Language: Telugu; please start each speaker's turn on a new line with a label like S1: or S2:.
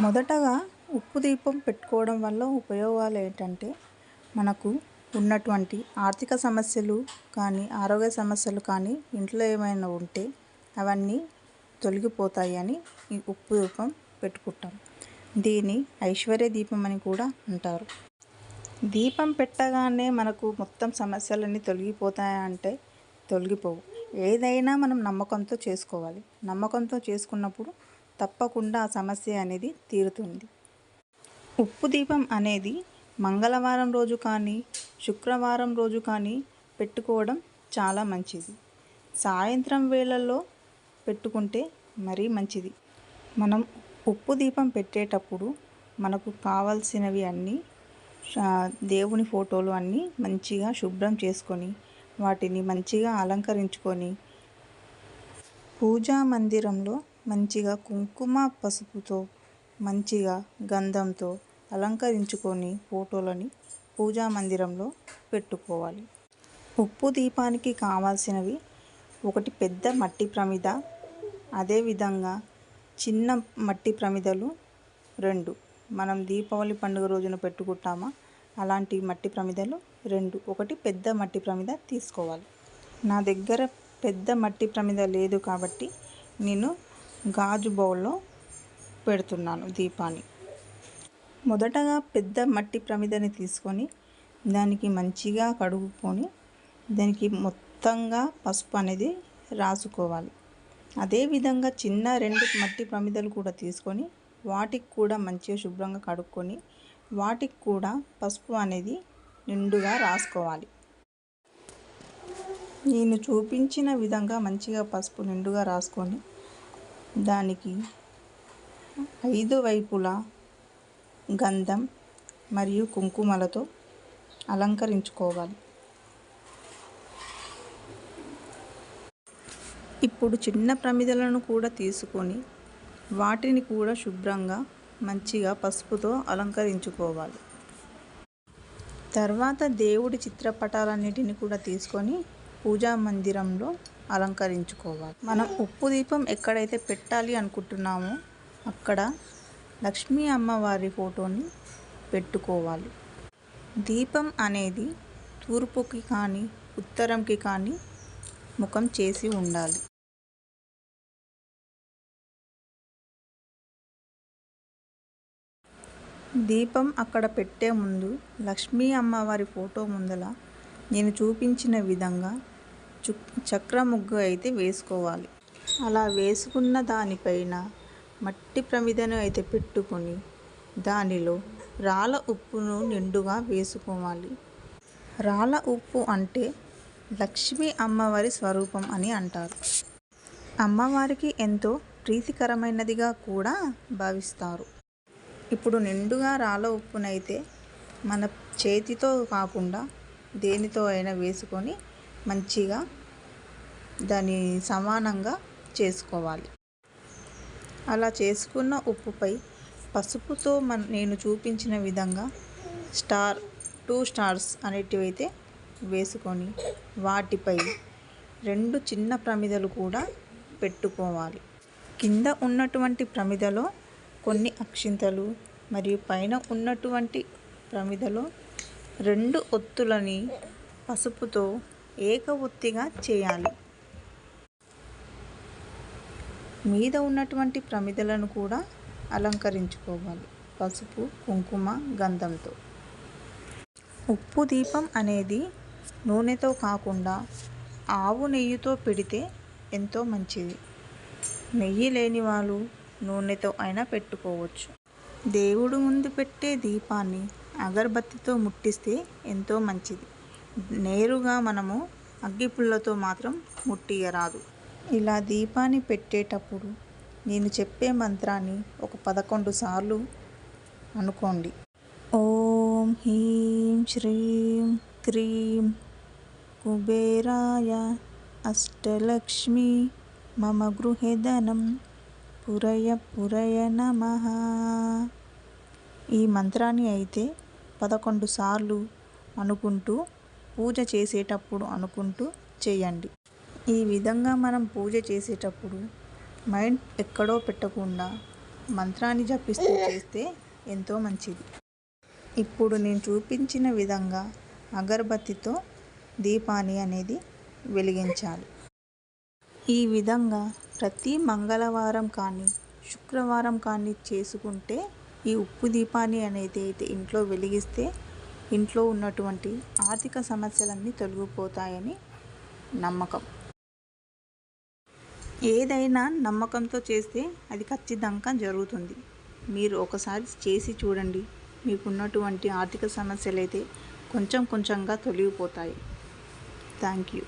S1: మొదటగా ఉప్పు దీపం పెట్టుకోవడం వల్ల ఉపయోగాలు ఏంటంటే మనకు ఉన్నటువంటి ఆర్థిక సమస్యలు కానీ ఆరోగ్య సమస్యలు కానీ ఇంట్లో ఏమైనా ఉంటే అవన్నీ తొలగిపోతాయి అని ఈ ఉప్పు దీపం పెట్టుకుంటాం. దీన్ని ఐశ్వర్య దీపం అని కూడా అంటారు. దీపం పెట్టగానే మనకు మొత్తం సమస్యలన్నీ తొలగిపోతాయంటే తొలగిపోవు. ఏదైనా మనం నమ్మకంతో చేసుకోవాలి. నమ్మకంతో చేసుకున్నప్పుడు తప్పకుండా ఆ సమస్య అనేది తీరుతుంది. ఉప్పు దీపం అనేది మంగళవారం రోజు కానీ శుక్రవారం రోజు కానీ పెట్టుకోవడం చాలా మంచిది. సాయంత్రం వేళల్లో పెట్టుకుంటే మరీ మంచిది. మనం ఉప్పు దీపం పెట్టేటప్పుడు మనకు కావాల్సినవి అన్నీ దేవుని ఫోటోలు అన్నీ మంచిగా శుభ్రం చేసుకొని వాటిని మంచిగా అలంకరించుకొని పూజా మందిరంలో మంచిగా కుంకుమ పసుపుతో మంచిగా గంధంతో అలంకరించుకొని ఫోటోలని పూజా మందిరంలో పెట్టుకోవాలి. ఉప్పు దీపానికి కావాల్సినవి ఒకటి పెద్ద మట్టి ప్రమిద అదేవిధంగా చిన్న మట్టి ప్రమిదలు రెండు. మనం దీపావళి పండుగ రోజున పెట్టుకుంటామా? అలాంటి మట్టి ప్రమిదలు రెండు. ఒకటి పెద్ద మట్టి ప్రమిద తీసుకోవాలి. నా దగ్గర పెద్ద మట్టి ప్రమిద లేదు కాబట్టి నేను గాజు బౌల్లో పెడుతున్నాను దీపాన్ని. మొదటగా పెద్ద మట్టి ప్రమిదని తీసుకొని దానికి మంచిగా కడుగుకొని దానికి మొత్తంగా పసుపు అనేది రాసుకోవాలి. అదేవిధంగా చిన్న రెండు మట్టి ప్రమిదలు కూడా తీసుకొని వాటికి కూడా మంచిగా శుభ్రంగా కడుక్కొని వాటికి కూడా పసుపు అనేది నిండుగా రాసుకోవాలి. నేను చూపించిన విధంగా మంచిగా పసుపు నిండుగా రాసుకొని దానికి ఐదు వైపులా గంధం మరియు కుంకుమలతో అలంకరించుకోవాలి. ఇప్పుడు చిన్న ప్రమిదలను కూడా తీసుకొని వాటిని కూడా శుభ్రంగా మంచిగా పసుపుతో అలంకరించుకోవాలి. తర్వాత దేవుడి చిత్రపటాలన్నిటిని కూడా తీసుకొని పూజా మందిరంలో అలంకరించుకోవాలి. మనం ఉప్పు దీపం ఎక్కడైతే పెట్టాలి అనుకుంటున్నామో అక్కడ లక్ష్మీ అమ్మవారి ఫోటోని పెట్టుకోవాలి. దీపం అనేది తూర్పుకి కానీ ఉత్తరంకి కానీ ముఖం చేసి ఉండాలి. దీపం అక్కడ పెట్టే ముందు లక్ష్మీ అమ్మవారి ఫోటో ముందల నేను చూపించిన విధంగా చక్ర ముగ్గు అయితే వేసుకోవాలి. అలా వేసుకున్న దానిపైన మట్టి ప్రమిదను అయితే పెట్టుకొని దానిలో రాళ్ళ ఉప్పును నిండుగా వేసుకోవాలి. రాళ్ళ ఉప్పు అంటే లక్ష్మీ అమ్మవారి స్వరూపం అని అంటారు. అమ్మవారికి ఎంతో ప్రీతికరమైనదిగా కూడా భావిస్తారు. ఇప్పుడు నిండుగా రాళ్ళ ఉప్పునైతే మన చేతితో కాకుండా దేనితో అయినా వేసుకొని మంచిగా దాన్ని సమానంగా చేసుకోవాలి. అలా చేసుకున్న ఉప్పుపై పసుపుతో మన నేను చూపించిన విధంగా స్టార్ టూ స్టార్స్ అనేటివైతే వేసుకొని వాటిపై రెండు చిన్న ప్రమిదలు కూడా పెట్టుకోవాలి. కింద ఉన్నటువంటి ప్రమిదలో కొన్ని అక్షింతలు మరియు పైన ఉన్నటువంటి ప్రమిదలో రెండు ఒత్తులని పసుపుతో ఏక ఒత్తిగా చేయాలి. మీద ఉన్నటువంటి ప్రమిదలను కూడా అలంకరించుకోవాలి. పసుపు కుంకుమ గంధంతో. ఉప్పు దీపం అనేది నూనెతో కాకుండా ఆవు నెయ్యితో పెడితే ఎంతో మంచిది. నెయ్యి లేని వాళ్ళు నూనెతో అయినా పెట్టుకోవచ్చు. దేవుడు ముందు పెట్టే దీపాన్ని అగరబత్తితో ముట్టిస్తే ఎంతో మంచిది. నేరుగా మనము అగ్గిపుల్లతో మాత్రం ముట్టియరాదు. ఇలా దీపాన్ని పెట్టేటప్పుడు నేను చెప్పే మంత్రాన్ని ఒక పదకొండు సార్లు అనుకోండి. ఓం హ్రీం శ్రీం క్రీం కుబేరాయ అష్టలక్ష్మి మమ గృహేధనం పురయ పురయ నమ. ఈ మంత్రాన్ని అయితే పదకొండు సార్లు అనుకుంటూ పూజ చేసేటప్పుడు అనుకుంటూ చేయండి. ఈ విధంగా మనం పూజ చేసేటప్పుడు మైండ్ ఎక్కడో పెట్టకుండా మంత్రాన్ని జపిస్తూ చేస్తే ఎంతో మంచిది. ఇప్పుడు నేను చూపించిన విధంగా అగరబత్తితో దీపాన్ని అనేది వెలిగించాలి. ఈ విధంగా ప్రతి మంగళవారం కానీ శుక్రవారం కానీ చేసుకుంటే ఈ ఉప్పు దీపాన్ని అనేది అయితే ఇంట్లో వెలిగిస్తే ఇంట్లో ఉన్నటువంటి ఆర్థిక సమస్యలన్నీ తొలగిపోతాయని నమ్మకం. ఏదైనా నమ్మకంతో చేస్తే అది ఖచ్చితంగా జరుగుతుంది. మీరు ఒకసారి చేసి చూడండి. మీకున్నటువంటి ఆర్థిక సమస్యలు అయితే కొంచెం కొంచెంగా తొలగిపోతాయి. Thank you.